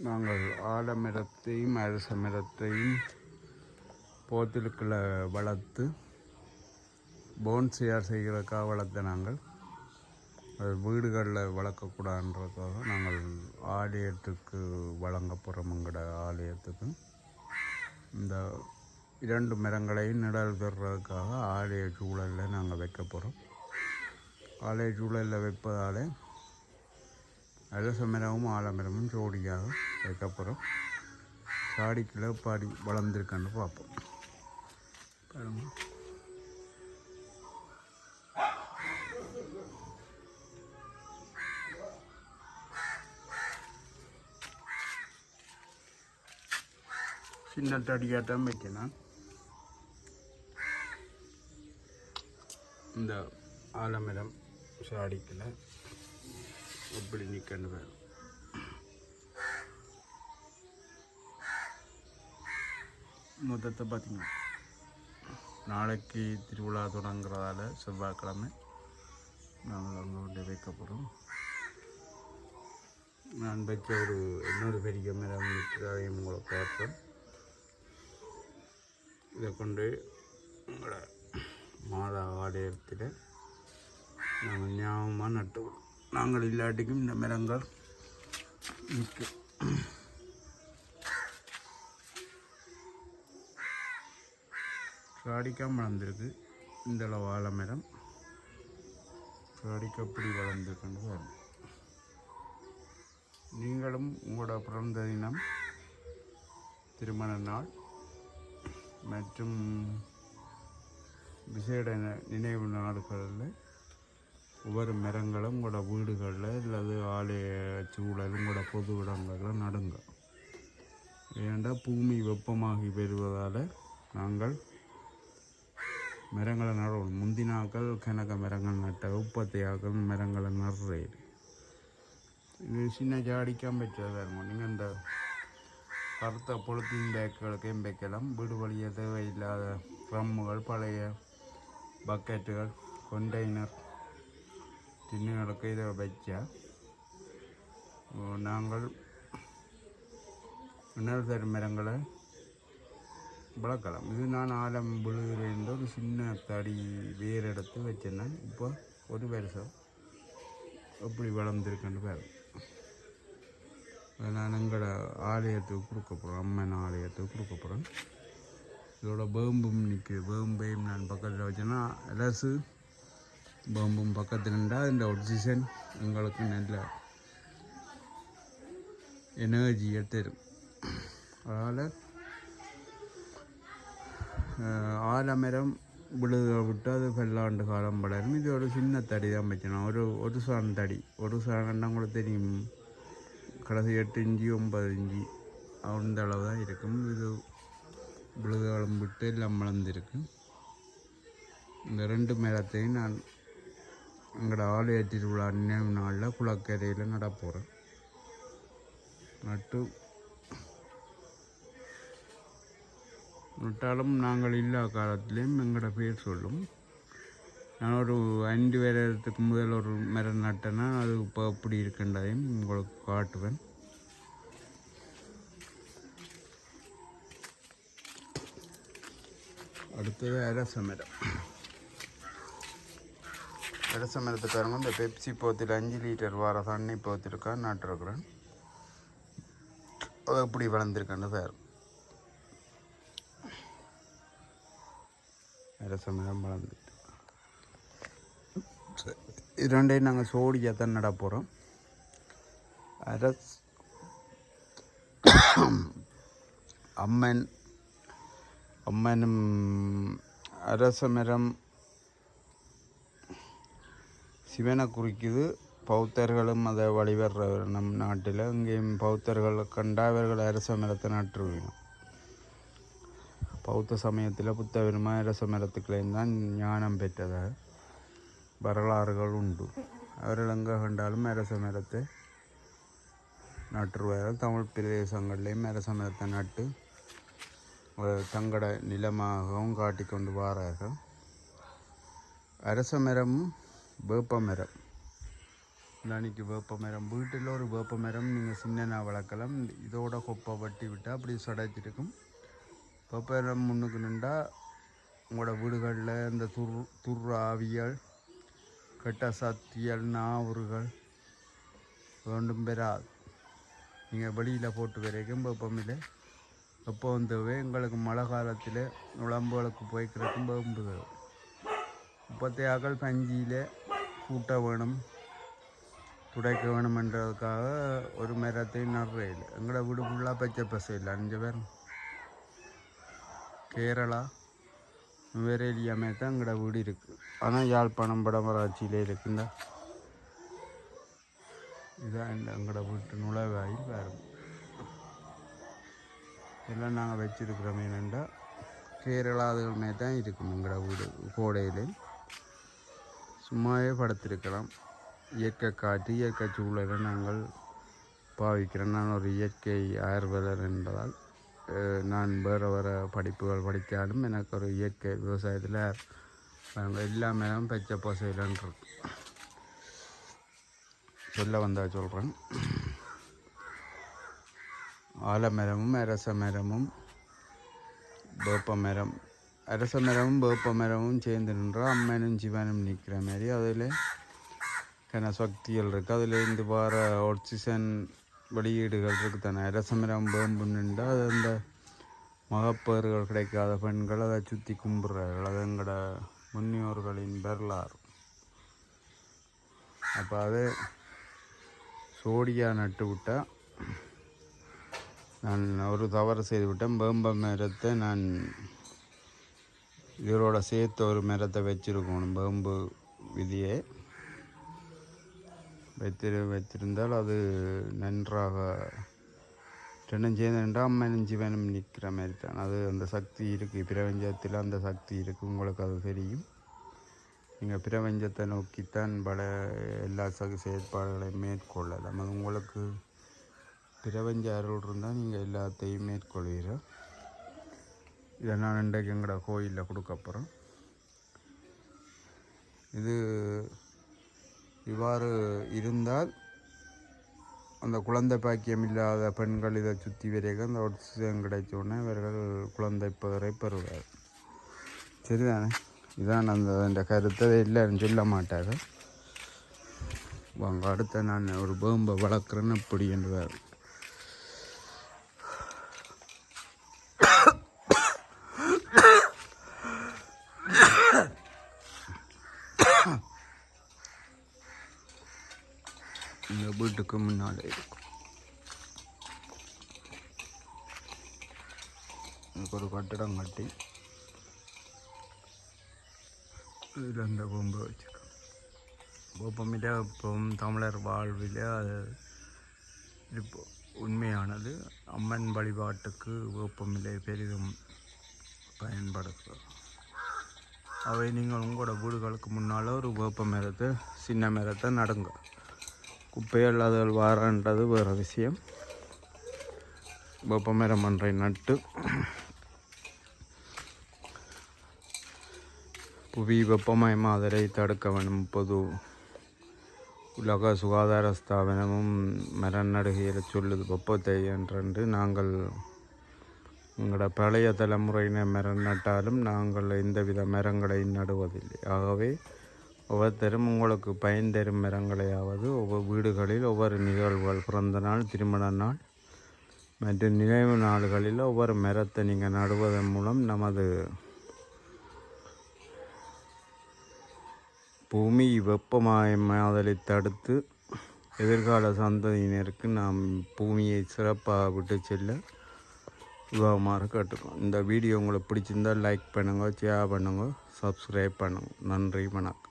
நாங்கள் ஆலமரத்தையும் அரச மரத்தையும் போத்திலுக்களை வளர்த்து போன்சியார் செய்கிறதுக்காக வளர்த்த நாங்கள் அது வீடுகளில் வளர்க்கக்கூடாதுன்றதுக்காக நாங்கள் ஆலயத்துக்கு வழங்க போகிறோம் எங்களோட ஆலயத்துக்கு. இந்த இரண்டு மரங்களையும் நிழல் பெறுறதுக்காக ஆலய சூழலில் நாங்கள் வைக்க போகிறோம் ஆலய சூழலில் வைப்பதாலே அரசமரமும் ஆலமரமும் ஜோடியாக அதுக்கப்புறம் சாடி கிளப்பாடி வளர்ந்துருக்கான்னு பார்ப்போம். பாருங்க. சின்ன தான் வைக்கணும் இந்த ஆலமரம் சாடிக்கில் அப்படி நிற்கணும் வேணும் மொத்தத்தை பார்த்தீங்கன்னா நாளைக்கு திருவிழா தொடங்குறதால செவ்வாய்க்கிழமை நாங்கள் அங்கே கொண்டு வைக்க போகிறோம் நான் வைக்க ஒரு இன்னொரு பெரிய மரம் இருக்கிறதையும் உங்களை பார்ப்போம் இதை கொண்டு உங்களோட மாதா ஆலயத்தில் நாங்கள் ஞாபகமாக நட்டு நாங்கள் இல்லாட்டிக்கும் இந்த மரங்கள் நிற்கும் சாடிக்காம வளர்ந்துருக்கு இந்த அளவு வாழை மரம். சாடிக்கு அப்படி வளர்ந்துருக்குன்னு பாருங்க. நீங்களும் உங்களோட பிறந்த தினம் திருமண நாள் மற்றும் விசேட நினைவு நாடுகளில் ஒவ்வொரு மரங்களும் உங்களோட வீடுகளில் இல்லாது ஆலய சூழல் உங்களோட பொது இடங்களில் நடுங்க. ஏண்டா பூமி வெப்பமாகி வருவதால் நாங்கள் மரங்களை நடணும் முந்தினாக்கள் கணக்க மரங்கள் நட்ட உப்பத்தையாக்கள் மரங்களை நடுறேன். இது சின்ன ஜாடிக்காம வச்சதாக இருக்கும். நீங்கள் இந்த கருத்த பொழுத்தின் பேக்குகளுக்கையும் வைக்கலாம் வீடு வழிய தேவையில்லாத ட்ரம்முகள் பழைய பக்கெட்டுகள் கொண்டெய்னர் டின்னுகளுக்கு இதை வச்சா நாங்கள் உணர் தரு மரங்களை வளர்க்கலாம். இது நான் ஆலம் விழுகிறேன் ஒரு சின்ன தடி வேர் எடுத்து வச்சிருந்தேன். இப்போ ஒரு வருஷம் எப்படி வளர்ந்துருக்குன்னு பாரு. நான் எங்களோட ஆலயத்துக்கு கொடுக்க போகிறேன் அம்மன் ஆலயத்துக்கு கொடுக்க போகிறேன் இதோட வேம்பும் நிற்குது வேம்பையும் நான் பக்கத்தில் வச்சேன்னா அரசு பம்பும் பக்கத்தில் இருந்தால் இந்த ஒக்சிஜன் எங்களுக்கு நல்ல எனர்ஜியை தரும். அதனால் ஆலமரம் விழுத விட்டு அது பல்லாண்டு காலம் வளரும். இது ஒரு சின்ன தடி தான் வச்சணும் ஒரு ஒரு சான் தடி. ஒரு சாணம்னா கூட தெரியும். கடைசி எட்டு இஞ்சி ஒன்பது இஞ்சி. அந்த அளவு தான் இருக்கும். இது விழுதாலம் விட்டு எல்லாம் வளர்ந்துருக்கு. இந்த ரெண்டு மரத்தையும் நான் எங்களோட ஆலய திருவிழா நினைவு நாளில் குளக்கரையில் நடப்போகிறேன் நட்டு நட்டாலும் நாங்கள் இல்லா காலத்திலையும் எங்களோட பேர் சொல்லும். நான் ஒரு ஐந்து வருடத்துக்கு முதல் ஒரு மரம் நட்டேன்னா அது இப்போ எப்படி இருக்கின்றதையும் உங்களுக்கு காட்டுவேன். அடுத்தது அரச மரம். அரச மரத்துக்காரங்க இந்த பெப்சி போத்தில் அஞ்சு லிட்டர் வர தண்ணி போத்திருக்கா நட்டுருக்குறேன். அது எப்படி வளர்ந்துருக்கான்னு பேர். அரச மரம் வளர்ந்துட்டு. இது ரெண்டையும் நாங்கள் சோடியாக தான் நட போகிறோம் அரஸ் அம்மன் அம்மனும் அரச மரம் சிவனை குறிக்குது. பௌத்தர்களும் அதை வழிபடுற நம் நாட்டில். இங்கேயும் பௌத்தர்கள் கண்டாவர்கள் அரச மரத்தை நாட்டுருவீங்க பௌத்த சமயத்தில் புத்த பெருமா அரச மரத்துக்களையும் தான் ஞானம் பெற்றதாக வரலாறுகள் உண்டு. அவர்கள் எங்கே கண்டாலும் அரச மரத்தை நட்டுருவார்கள் தமிழ் பிரதேசங்கள்லேயும் அரச மரத்தை நட்டு தங்கட நிலமாகவும் காட்டிக்கொண்டு வாரார்கள். அரச மரமும் வேப்ப மரம். நாளைக்கு வேப்ப மரம். வீட்டில் ஒரு வேப்ப மரம். நீங்கள் சின்னனா வளர்க்கலாம். இதோட கொப்பை வட்டி விட்டால் அப்படி சடைச்சிருக்கும் வேப்ப மரம் முன்னுக்கு நின்றா உங்களோட வீடுகளில் இந்த துர் துர்ராவியல் கெட்ட சத்தியல் நாவுறுகள் வேண்டும் பெறாது. நீங்கள் வெளியில் போட்டு வரைக்கும் வெப்பமில்லை எப்போ வந்தவே எங்களுக்கு மழை காலத்தில் உழம்புகளுக்கு போய்க்கிறதுக்கும் வேம்பு தரும் முப்பத்தையாக்கள் பஞ்சியில் கூட்ட வேணும் துடைக்க வேணும் என்றதுக்காக ஒரு மரத்தையும் நடுறையில் எங்களோட வீடு ஃபுல்லாக பச்சை பசையில் அஞ்சு பேர். கேரளா வேரேலியாமே தான் எங்களோட வீடு இருக்குது ஆனால் யாழ்ப்பாணம் படமராட்சியில் இருக்குங்க இதான் எங்களோட வீட்டு நுழைவாயில் வேறு. எல்லாம் நாங்கள் வச்சிருக்கிறோம் என்னென்னா கேரளாதுமே தான் இருக்கும் எங்களோட வீடு கோடையில். சும்மாவே படுத்திருக்கலாம். இயற்கை காற்று இயற்கை சூழலை நாங்கள் பாவிக்கிறோம். நான் ஒரு இயற்கை ஆயுர்வேதர் என்பதால் நான் வேறு வேறு படிப்புகள் படித்தாலும் எனக்கு ஒரு இயற்கை விவசாயத்தில் எல்லாமே தான் பச்சை பசையிலன்னு இருக்கு. சொல்ல வந்தால் சொல்கிறேன் ஆலமரமும் அரச மரமும் வேப்ப மரம் அரச மரமும் வேப்ப மரமும் சேர்ந்து நின்றா அம்மனும் சிவனும் நிற்கிற மாதிரி அதில் கன சக்திகள் இருக்குது அதில் இந்த வர ஆக்சிஜன் வெளியீடுகள் இருக்குது தானே அரச மரம் வேம்பு நின்றா அது அந்த மகப்பேறுகள் கிடைக்காத பெண்கள் அதை சுற்றி கும்பிட்றார்கள் அது எங்களோட முன்னோர்களின் வரலாறு அப்போ அது சோடியா நட்டு விட்டால் நான் ஒரு தவறு செய்து விட்டேன் வேம்ப மரத்தை நான் இதோட சேர்த்து ஒரு மரத்தை வச்சுருக்கணும் பம்பு விதியை. வைத்திரு வைத்திருந்தால் அது நன்றாக ரெண்டும் சேர்ந்து நின்றா வேணும் ஜீவனும் நிற்கிற மாதிரி தான். அது அந்த சக்தி இருக்குது பிரபஞ்சத்தில் அந்த சக்தி இருக்குது உங்களுக்கு அது தெரியும். நீங்கள் பிரபஞ்சத்தை நோக்கித்தான் பல எல்லா சக செயற்பாடுகளையும் மேற்கொள்ளலாம். அது உங்களுக்கு பிரபஞ்ச அருள் இருந்தால் நீங்கள் எல்லாத்தையும் மேற்கொள்வீர்கள். இதை நான் இன்றைக்கு எங்களோட கோயிலில் கொடுக்க போகிறோம் இது இவ்வாறு இருந்தால் அந்த குழந்தை பாக்கியம் இல்லாத பெண்கள் இதை சுற்றி வரைக்கும் அந்த ஒட்சிஜன் கிடைச்ச உடனே இவர்கள் குழந்தை பெயரை பெறுவார் சரிதானே? இதான் அந்த அந்த கருத்தை. இல்லைன்னு சொல்ல மாட்டார் வாங்க அடுத்த நான் ஒரு பேம்பை வளர்க்குறேன்னு இப்படி என்றார். இந்த வீட்டுக்கு முன்னாலே இருக்கும். இதுக்கு ஒரு கட்டிடம் கட்டி இதில் அந்த கொம்பை வச்சுருக்கோம் கோப்பமில்ல இப்போ தமிழர் வாழ்வில் அது இப்போ உண்மையானது. அம்மன் வழிபாட்டுக்கு வேப்பமில்லை பெரிதும் பயன்படுத்துகிறோம் அவை நீங்கள் உங்களோட வீடுகளுக்கு முன்னால் ஒரு வேப்ப மரத்தை சின்ன மரத்தை நடுங்க. குப்பைகள் அதுகள் வாரன்றது வேறு விஷயம். வெப்பமரம் ஒன்றை நட்டு. புவி வெப்பமயமாதலை தடுக்க வேண்டும் பொது உலக சுகாதார ஸ்தாபனமும் மரம் நடுகையில் சொல்லுது வெப்பத்தை என்றென்று. நாங்கள் எங்களோட பழைய தலைமுறையினர் மரம் நட்டாலும் நாங்கள் எந்தவித மரங்களை நடுவதில்லை. ஆகவே ஒவ்வொருத்தரும் உங்களுக்கு பயன் தரும் மரங்களையாவது ஒவ்வொரு வீடுகளில் ஒவ்வொரு நிகழ்வுகள் பிறந்த நாள் திருமண நாள் மற்றும் நினைவு நாள்களில் ஒவ்வொரு மரத்தை நீங்கள் நடுவதன் மூலம் நமது பூமி வெப்பமயமாதலை தடுத்து எதிர்கால சந்ததியினருக்கு நாம் பூமியை சிறப்பாக விட்டு செல்ல உதவுமாறு கேட்டுக்கோம் இந்த வீடியோ உங்களுக்கு பிடிச்சிருந்தால் லைக் பண்ணுங்க ஷேர் பண்ணுங்கள் சப்ஸ்கிரைப் பண்ணுங்கள் நன்றி வணக்கம்.